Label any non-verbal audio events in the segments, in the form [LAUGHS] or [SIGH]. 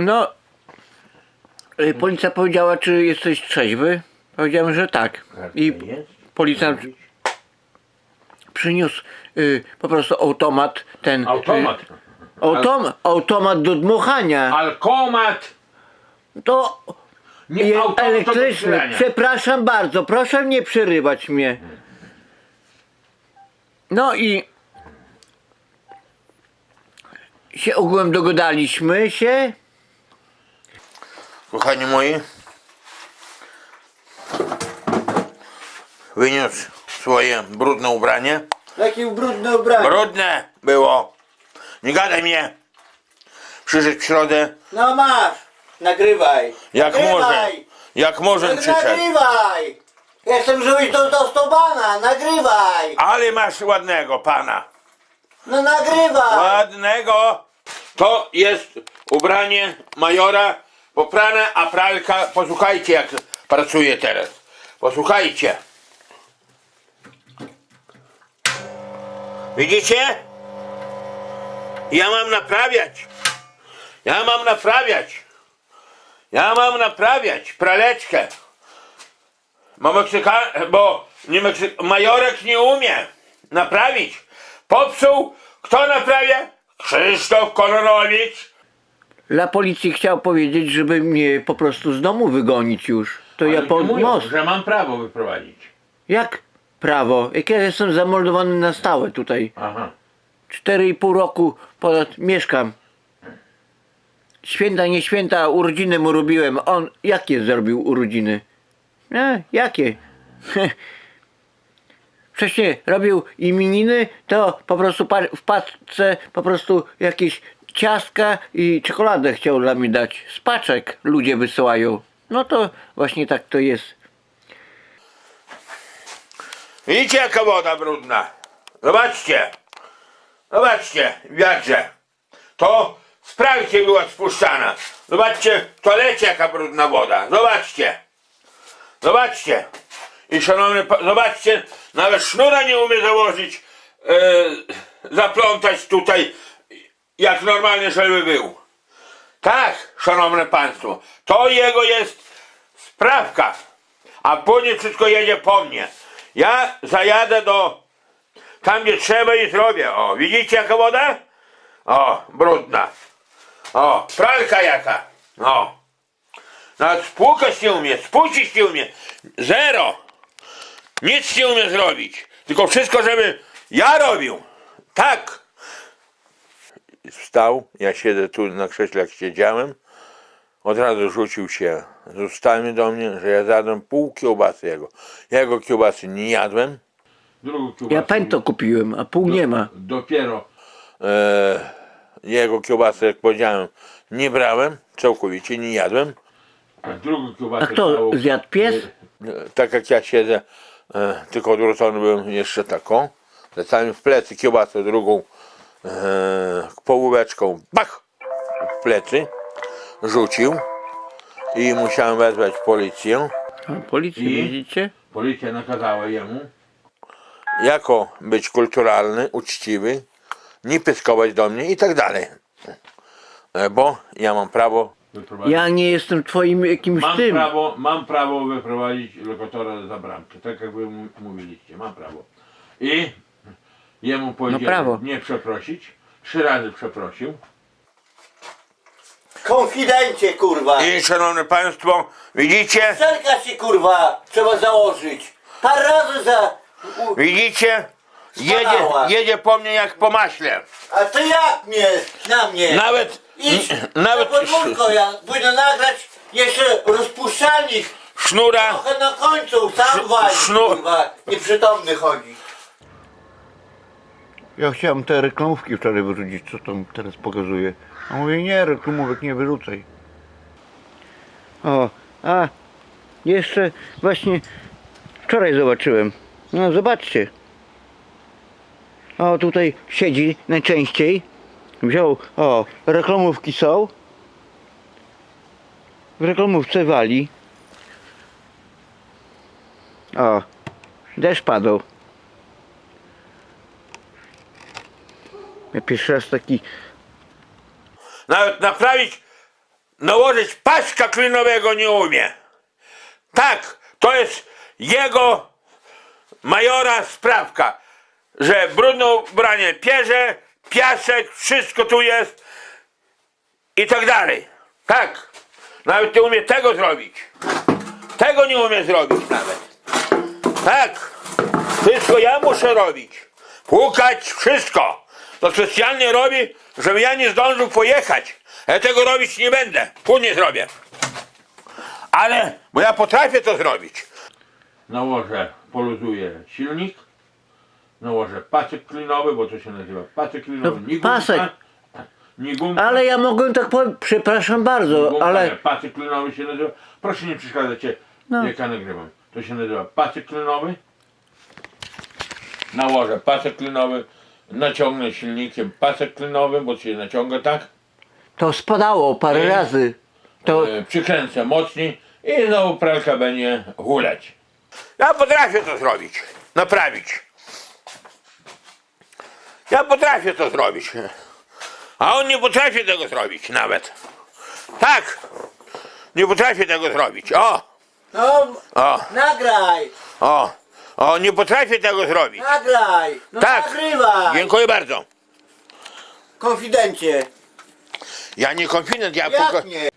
No, y, policja powiedziała, czy jesteś trzeźwy. Powiedziałem, że tak. I jest? policjant przyniósł y, po prostu automat, ten... Automat. Y, autom, automat do dmuchania. Alkomat. To Nie je- automat do elektryczny. Przepraszam bardzo, proszę nie przerywać mnie. No i się ogółem dogadaliśmy się. Kochani moi, wyniósł swoje brudne ubranie. Jakie brudne ubranie. Brudne było. Nie gadaj mnie. Przyszedł w środę, No masz, nagrywaj. jak może. nagrywaj. Jak może przyszedł. Nagrywaj. Jestem żebyś do, do stobana, nagrywaj. Ale masz ładnego pana. No nagrywaj. Ładnego. To jest ubranie majora poprane, a pralka, posłuchajcie jak pracuje teraz. Posłuchajcie. Widzicie? Ja mam naprawiać. Ja mam naprawiać. Ja mam naprawiać praleczkę. Bo Meksyka, bo nie Meksyk, majorek nie umie naprawić. Popsuł. Kto naprawia? Krzysztof Kononowicz. Dla policji chciał powiedzieć, żeby mnie po prostu z domu wygonić już. To ja pod mówią, most. że mam prawo wyprowadzić. Jak prawo? Jak ja jestem zameldowany na stałe tutaj. Aha. 4,5 roku ponad mieszkam. Święta, nie święta, urodziny mu robiłem. On jakie zrobił urodziny? E, jakie? [LAUGHS] Wcześniej robił imieniny, to po prostu pa- w paczce po prostu jakieś ciastka i czekoladę chciał dla mnie dać. Z paczek ludzie wysyłają. No to właśnie tak to jest. Widzicie jaka woda brudna? Zobaczcie. Zobaczcie, w wiatrze. To z pralki była spuszczana. Zobaczcie w toalecie jaka brudna woda. Zobaczcie. Zobaczcie. I szanowny zobaczcie, nawet sznura nie umie założyć, e, zaplątać tutaj, jak normalnie żeby był. Tak, szanowne państwo, to jego jest sprawka, a później wszystko jedzie po mnie. Ja zajadę do tam, gdzie trzeba i zrobię. O, widzicie jaka woda? O, brudna. O, pralka jaka. O. Nawet spłukać nie umie, spuścić nie umie. Zero. Nic nie umie zrobić. Tylko wszystko, żeby ja robił. Tak. Wstał, ja siedzę tu na krześle, jak siedziałem. Od razu rzucił się z ustami do mnie, że ja zjadłem pół kiełbasy jego. Ja jego kiełbasy nie jadłem. Drugą kiełbasę. Ja pęto kupiłem, a pół nie ma. Dopiero. E, jego kiełbasy, jak powiedziałem, nie brałem. Całkowicie nie jadłem. Drugą kiełbasę. A kto całą- zjadł pies? E, tak jak ja siedzę, e, tylko odwrócony byłem jeszcze taką. Lecałem w plecy kiełbasę drugą e, połóweczką, bach, w plecy, rzucił i musiałem wezwać policję. A, Policję, I? widzicie? Policja nakazała jemu. Jako być kulturalny, uczciwy, nie pyskować do mnie i tak dalej. E, Bo ja mam prawo Wyprowadzić. Ja nie jestem twoim jakimś Mam tym. prawo, mam prawo wyprowadzić lokatora za bramkę, tak jak wy mówiliście, mam prawo. I jemu powiedziałem prawo. nie przeprosić, trzy razy przeprosił. Konfidencie, kurwa! I szanowne państwo, widzicie? Szerka się, kurwa, trzeba założyć. Parę razy za... U... Widzicie? Jedzie, Spadała. jedzie po mnie jak po maśle. A to jak mnie, na mnie? Nawet, Idź nawet na podwórko, ja pójdę nagrać jeszcze rozpuszczalnik. sznura, Trochę na końcu, sam wali, sznu- kurwa, nieprzytomny chodzi. Ja chciałem te reklamówki wczoraj wyrzucić, co tam teraz pokazuje. A mówię, nie, reklamówek nie wyrzucaj. O, a jeszcze właśnie wczoraj zobaczyłem. No zobaczcie. O, tutaj siedzi najczęściej. Wziął, o, reklamówki są. W reklamówce wali. O, deszcz padał. Ja pierwszy raz taki nawet naprawić nałożyć paska klinowego nie umie. Tak, to jest jego majora sprawka, że brudno ubranie pierze, piasek, wszystko tu jest i tak dalej. Tak, nawet nie umie tego zrobić. Tego nie umie zrobić nawet. Tak, wszystko ja muszę robić. Płukać, wszystko. To specjalnie robi, żebym ja nie zdążył pojechać. Ja tego robić nie będę. Później zrobię. Ale, bo ja potrafię to zrobić. Nałożę, poluzuję silnik. Nałożę pasek klinowy, bo to się nazywa pasek klinowy. No, nie gumka, pasek. Nie gumka, Ale ja mogłem tak powiem, przepraszam bardzo, gumka, ale nie, pasek klinowy się nazywa. Proszę nie przeszkadzać, No. jak ja nagrywam. To się nazywa pasek klinowy. Nałożę pasek klinowy. Naciągnę silnikiem pasek klinowy, bo się naciąga tak. to spadało parę Nie. razy. To E, przykręcę mocniej i znowu pralka będzie hulać. Ja potrafię to zrobić. Naprawić. Ja potrafię to zrobić. A on nie potrafi tego zrobić nawet. Tak. Nie potrafi tego zrobić. O, No, o, nagraj, o. O, nie potrafi tego zrobić. nagraj. No Tak. nagrywaj. Dziękuję bardzo. Konfidencie. Ja nie konfident, ja Jak tylko... nie?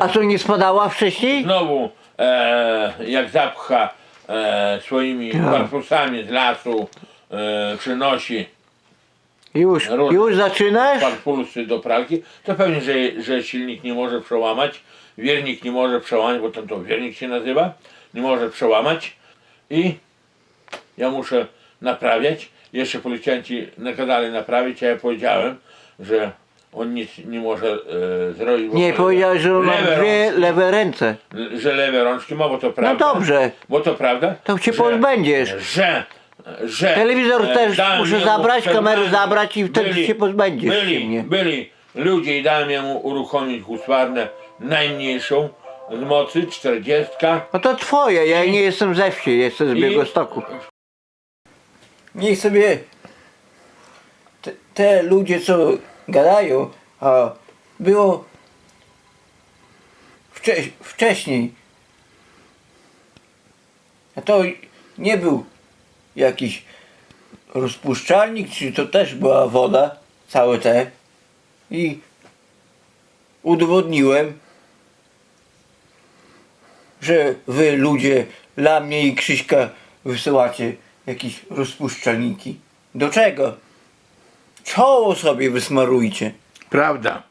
a co nie spadała wcześniej? Znowu e, jak zapcha e, swoimi Tak. parfusami z lasu e, przynosi Już, już zaczynasz? parfusy do pralki, to pewnie, że, że silnik nie może przełamać, wiernik nie może przełamać, bo ten to wiernik się nazywa, nie może przełamać i ja muszę naprawiać. Jeszcze policjanci nakazali naprawić, a ja powiedziałem, że on nic nie może e, zrobić. Nie kolega powiedziałeś, że mam lewe dwie rączki- lewe ręce. że lewe rączki ma, bo to prawda. No dobrze. Bo to prawda. To cię że- pozbędziesz. Że, że Telewizor e, też dałem muszę jemu zabrać, przed nami- zabrać i wtedy się pozbędziesz byli, mnie. Byli ludzie i dałem jemu uruchomić huswarnę najmniejszą z mocy, 40. No to twoje, ja nie jestem ze wsi, jestem z I- Białegostoku. Niech sobie te, te ludzie, co gadają, a było wcześ, wcześniej. A to nie był jakiś rozpuszczalnik, czy to też była woda, całe te. I udowodniłem, że wy ludzie dla mnie i Krzyśka wysyłacie jakieś rozpuszczalniki. Do czego? Czoło sobie wysmarujcie. Prawda.